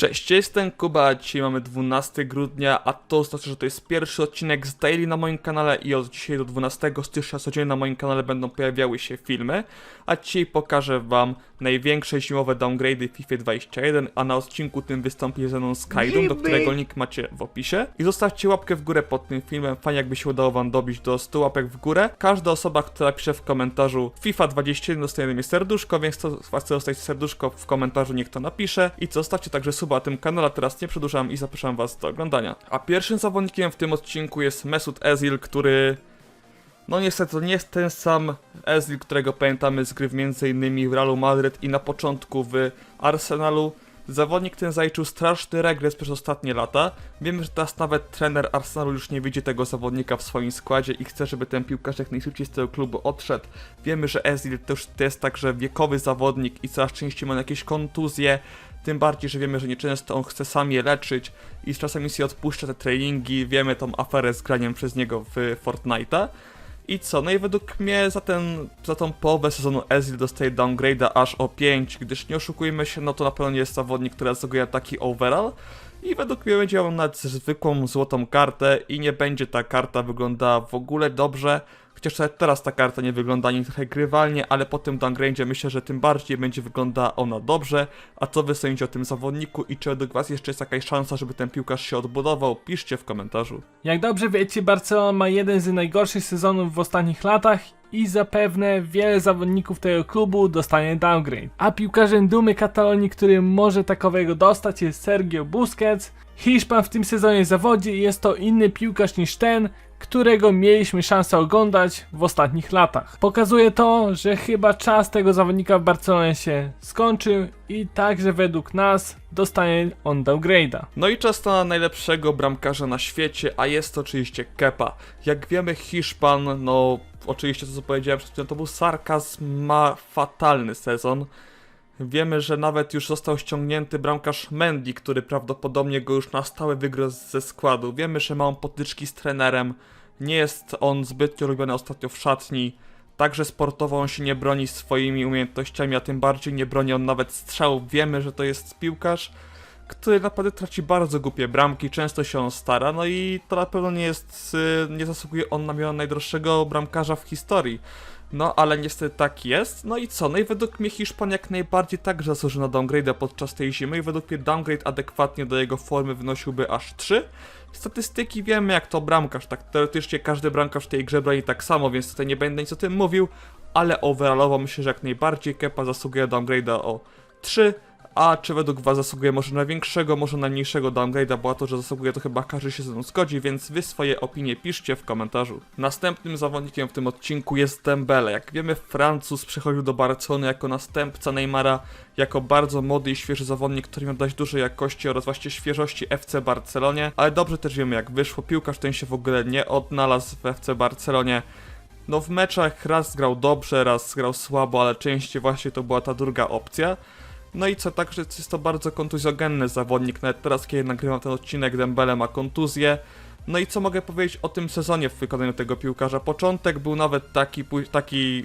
Cześć, jestem Kuba, dzisiaj mamy 12 grudnia, a to oznacza, że to jest pierwszy odcinek z Daily na moim kanale i od dzisiaj do 12 stycznia codziennie na moim kanale będą pojawiały się filmy, a dzisiaj pokażę wam największe zimowe downgrade'y w FIFA 21, a na odcinku tym wystąpi ze mną Skydum, do którego link macie w opisie. I zostawcie łapkę w górę pod tym filmem, fajnie jakby się udało wam dobić do 100 łapek w górę. Każda osoba, która pisze w komentarzu FIFA 21 dostaje ode mnie serduszko, więc was chce dostać serduszko w komentarzu, niech to napisze. I co, zostawcie także na tym kanale, teraz nie przedłużam i zapraszam was do oglądania. A pierwszym zawodnikiem w tym odcinku jest Mesut Ezil, który... No niestety to nie jest ten sam Ezil, którego pamiętamy z gry m.in. w Realu Madryt i na początku w Arsenalu. Zawodnik ten zaliczył straszny regres przez ostatnie lata. Wiemy, że teraz nawet trener Arsenalu już nie widzi tego zawodnika w swoim składzie i chce, żeby ten piłkarz jak najszybciej z tego klubu odszedł. Wiemy, że Ezil to już jest także wiekowy zawodnik i coraz częściej ma jakieś kontuzje. Tym bardziej, że wiemy, że nieczęsto on chce sam je leczyć i z czasami sobie odpuszcza te treningi. Wiemy tą aferę z graniem przez niego w Fortnite'a. I co? No i według mnie za, ten, za tą połowę sezonu Ezil dostaje downgrade'a aż o 5, gdyż nie oszukujmy się, no to na pewno nie jest zawodnik, który zasługuje taki overall. I według mnie będzie on nawet zwykłą złotą kartę i nie będzie ta karta wyglądała w ogóle dobrze. Chociaż teraz ta karta nie wygląda ani trochę grywalnie, ale po tym downgrade'zie myślę, że tym bardziej będzie wyglądała ona dobrze. A co wy sądzicie o tym zawodniku i czy według was jeszcze jest jakaś szansa, żeby ten piłkarz się odbudował? Piszcie w komentarzu. Jak dobrze wiecie, Barcelona ma jeden z najgorszych sezonów w ostatnich latach i zapewne wiele zawodników tego klubu dostanie downgrade. A piłkarzem dumy Katalonii, który może takowego dostać jest Sergio Busquets. Hiszpan w tym sezonie zawodzi i jest to inny piłkarz niż ten, którego mieliśmy szansę oglądać w ostatnich latach. Pokazuje to, że chyba czas tego zawodnika w Barcelonie się skończył i także według nas dostanie on downgrade'a. No i czas na najlepszego bramkarza na świecie, a jest to oczywiście Kepa. Jak wiemy, Hiszpan, no oczywiście to co powiedziałem przed chwilą, to był sarkazm, ma fatalny sezon. Wiemy, że nawet już został ściągnięty bramkarz Mendy, który prawdopodobnie go już na stałe wygryzł ze składu. Wiemy, że ma on potyczki z trenerem, nie jest on zbytnio lubiony ostatnio w szatni. Także sportowo on się nie broni swoimi umiejętnościami, a tym bardziej nie broni on nawet strzałów. Wiemy, że to jest piłkarz, który naprawdę traci bardzo głupie bramki, często się on stara, no i to na pewno nie jest, y, nie zasługuje on na miano najdroższego bramkarza w historii. No, ale niestety tak jest. No i co? No i według mnie Hiszpan jak najbardziej także zasłużył na downgrade'a podczas tej zimy i według mnie downgrade adekwatnie do jego formy wynosiłby aż 3. Statystyki wiemy jak to bramkarz, tak teoretycznie każdy bramkarz w tej grze broni tak samo, więc tutaj nie będę nic o tym mówił, ale overallowo myślę, że jak najbardziej Kepa zasługuje downgrade'a o 3. A czy według was zasługuje może na większego, może na mniejszego downgrade'a, bo to, że zasługuje to chyba każdy się ze mną zgodzi, więc wy swoje opinie piszcie w komentarzu. Następnym zawodnikiem w tym odcinku jest Dembele. Jak wiemy, Francuz przychodził do Barcelony jako następca Neymara, jako bardzo młody i świeży zawodnik, który miał dać dużej jakości oraz właśnie świeżości FC Barcelonie, ale dobrze też wiemy jak wyszło, piłkarz ten się w ogóle nie odnalazł w FC Barcelonie. No w meczach raz grał dobrze, raz grał słabo, ale częściej właśnie to była ta druga opcja. No i co, także jest to bardzo kontuzjogenny zawodnik, nawet teraz kiedy nagrywam ten odcinek, Dembele ma kontuzję. No i co mogę powiedzieć o tym sezonie w wykonaniu tego piłkarza? Początek był nawet taki, taki...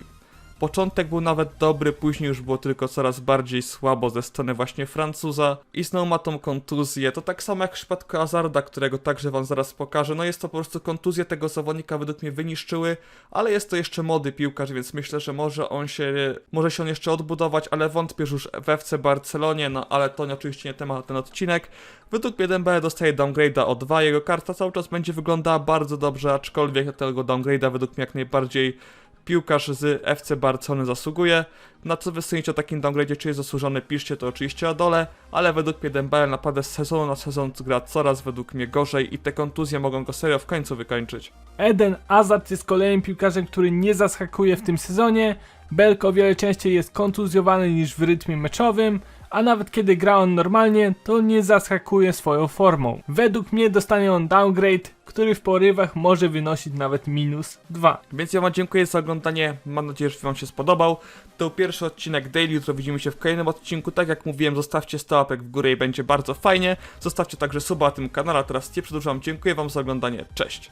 Początek był nawet dobry, później już było tylko coraz bardziej słabo ze strony właśnie Francuza i znowu ma tą kontuzję. To tak samo jak w przypadku Azarda, którego także wam zaraz pokażę. No jest to po prostu kontuzje tego zawodnika według mnie wyniszczyły, ale jest to jeszcze młody piłkarz, więc myślę, że może on się, może się on jeszcze odbudować, ale wątpię, już w FC Barcelonie, no ale to oczywiście nie temat na ten odcinek. Według mnie Dembele dostaje downgrade'a o 2, jego karta cały czas będzie wyglądała bardzo dobrze, aczkolwiek tego downgrade'a według mnie jak najbardziej piłkarz z FC Barcelony zasługuje. Na co wy sądzicie o takim downgrade'ie, czy jest zasłużony, piszcie to oczywiście na dole, ale według mnie Dembele naprawdę z sezonu na sezon gra coraz według mnie gorzej i te kontuzje mogą go serio w końcu wykończyć. Eden Hazard jest kolejnym piłkarzem, który nie zaskakuje w tym sezonie. Belko o wiele częściej jest kontuzjowany niż w rytmie meczowym, a nawet kiedy gra on normalnie, to nie zaskakuje swoją formą. Według mnie dostanie on downgrade, który w porywach może wynosić nawet minus 2. Więc ja wam dziękuję za oglądanie, mam nadzieję, że wam się spodobał. To pierwszy odcinek Daily, jutro widzimy się w kolejnym odcinku. Tak jak mówiłem, zostawcie 100 łapek w górę i będzie bardzo fajnie. Zostawcie także suba na tym kanale, a teraz nie przedłużam. Dziękuję wam za oglądanie, cześć!